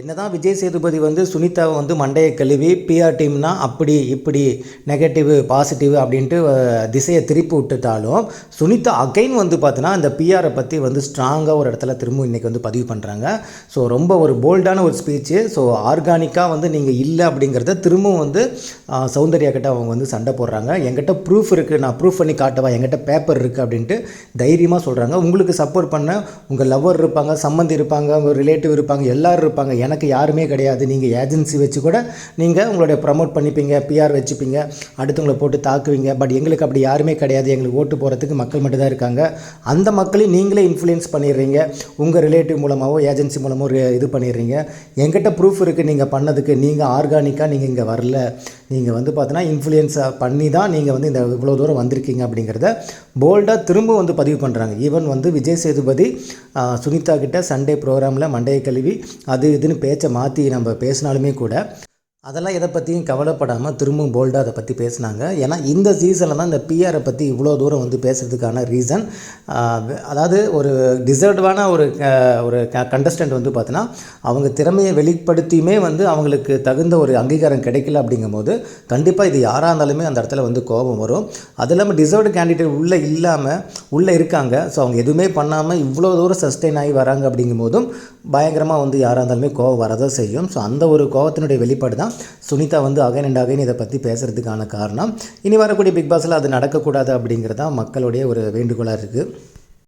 என்னதான் விஜய் சேதுபதி வந்து சுனிதாவை வந்து மண்டையை கழுவி பிஆர் டீம்னா அப்படி இப்படி நெகட்டிவ் பாசிட்டிவ் அப்படின்ட்டு திசையை திருப்பி விட்டுட்டாலும் சுனிதா அகைன் வந்து பார்த்தீங்கன்னா அந்த பிஆரை பற்றி வந்து ஸ்ட்ராங்காக ஒரு இடத்துல திரும்ப இன்றைக்கி வந்து பதிவு பண்ணுறாங்க ஸோ ரொம்ப ஒரு போல்டான ஒரு ஸ்பீச்சு ஸோ ஆர்கானிக்காக வந்து நீங்கள் இல்லை அப்படிங்கிறத திரும்பவும் வந்து சௌந்தர்யா கிட்ட அவங்க வந்து சண்டை போடுறாங்க. என்கிட்ட ப்ரூஃப் இருக்குது நான் ப்ரூஃப் பண்ணி காட்டவா? என்கிட்ட பேப்பர் இருக்குது அப்படின்ட்டு தைரியமாக சொல்கிறாங்க உங்களுக்கு சப்போர்ட் பண்ண உங்கள் லவ்வர் இருப்பாங்க சம்மந்தி இருப்பாங்க உங்கள் ரிலேட்டிவ் இருப்பாங்க எல்லோரும் இருப்பாங்க. எனக்கு யாருமே கிடையாது. நீங்கள் ஏஜென்சி வச்சு கூட நீங்கள் உங்களுடைய ப்ரமோட் பண்ணிப்பீங்க பிஆர் வச்சுப்பீங்க அடுத்தவங்களை போட்டு தாக்குவீங்க. பட் எங்களுக்கு அப்படி யாருமே கிடையாது. எங்களுக்கு ஓட்டு போகிறதுக்கு மக்கள் மட்டும்தான் இருக்காங்க. அந்த மக்களையும் நீங்களே இன்ஃப்ளூயன்ஸ் பண்ணிடுறீங்க. உங்கள் ரிலேட்டிவ் மூலமாகவோ ஏஜென்சி மூலமோ ஒரு இது பண்ணிடுறீங்க. எங்கிட்ட ப்ரூஃப் இருக்குது நீங்கள் பண்ணதுக்கு நீங்கள் ஆர்கானிக்காக நீங்கள் இங்கே வரல. நீங்கள் வந்து பார்த்தீங்கன்னா இன்ஃப்ளூயன்ஸை பண்ணி தான் நீங்கள் வந்து இந்த இவ்வளோ தூரம் வந்திருக்கீங்க அப்படிங்கிறத போல்டாக திரும்ப வந்து பதிவு பண்ணுறாங்க ஈவன் வந்து விஜய் சேதுபதி சுனிதா கிட்ட சண்டே ப்ரோக்ராமில் மண்டையை கழுவி அது இதுன்னு பேச்சை மாற்றி நம்ம பேசினாலுமே கூட அதெல்லாம் எதை பற்றியும் கவலைப்படாமல் திரும்பவும் போல்டாக அதை பற்றி பேசினாங்க. ஏன்னா இந்த சீசனில் தான் இந்த பிஆரை பற்றி இவ்வளோ தூரம் வந்து பேசுகிறதுக்கான ரீசன் அதாவது ஒரு டிசர்வான ஒரு க- ஒரு கண்டஸ்டன்ட் வந்து பார்த்தோன்னா அவங்க திறமையை வெளிப்படுத்தியுமே வந்து அவங்களுக்கு தகுந்த ஒரு அங்கீகாரம் கிடைக்கல அப்படிங்கும்போது கண்டிப்பாக இது யாராக இருந்தாலுமே அந்த இடத்துல வந்து கோபம் வரும். அது இல்லாமல் டிசர்வ்டு கேண்டிடேட் உள்ளே இல்லாமல் உள்ளே இருக்காங்க. ஸோ அவங்க எதுவுமே பண்ணாமல் இவ்வளோ தூரம் சஸ்டெயின் ஆகி வராங்க அப்படிங்கும்போதும் பயங்கரமாக வந்து யாராக இருந்தாலுமே கோவம் வரதான் செய்யும். ஸோ அந்த ஒரு கோவத்தினுடைய வெளிப்பாடு தான் சுனிதா வந்து அகைன் அண்ட் அகைன் இதை பற்றி பேசுகிறதுக்கான காரணம். இனி வரக்கூடிய பிக் பாஸில் அது நடக்கக்கூடாது அப்படிங்கிறது தான் மக்களுடைய ஒரு வேண்டுகோளாக இருக்குது